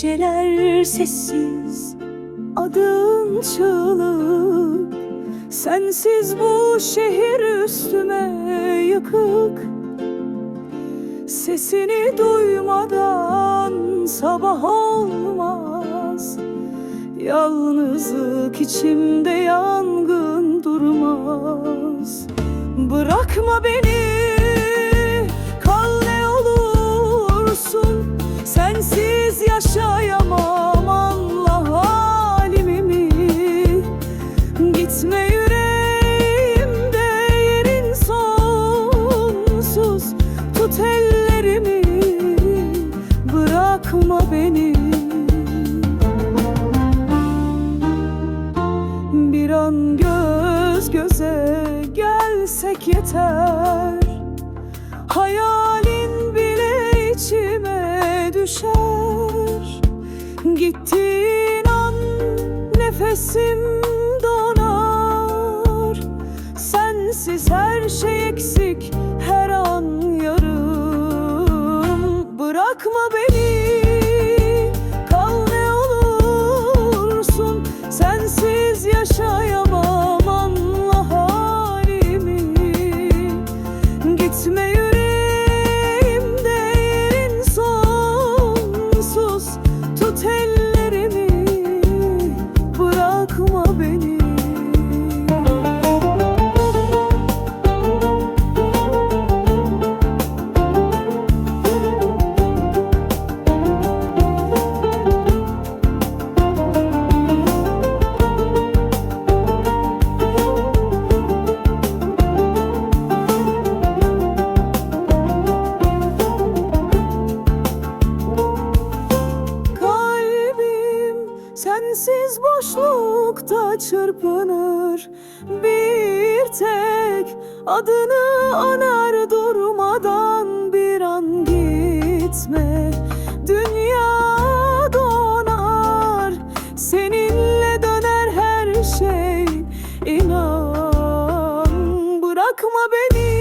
Geceler sessiz, adın çığlık. Sensiz bu şehir üstüme yıkık. Sesini duymadan sabah olmaz. Yalnızlık içimde yangın durmaz. Bırakma beni kal ne olursun. Sensiz yaşayamam anla halimi Gitme yüreğimde yerin sonsuz. Tut ellerimi bırakma beni göz göze gelsek yeter. Hayalin bile içime düşer. Gittiğin an nefesim donar. Sensiz her şey eksik her an yarım. Bırakma beni sensiz boşlukta çırpınır. Bir tek adını anar durmadan bir an gitme. Dünya donar seninle döner her şey. İnan Bırakma beni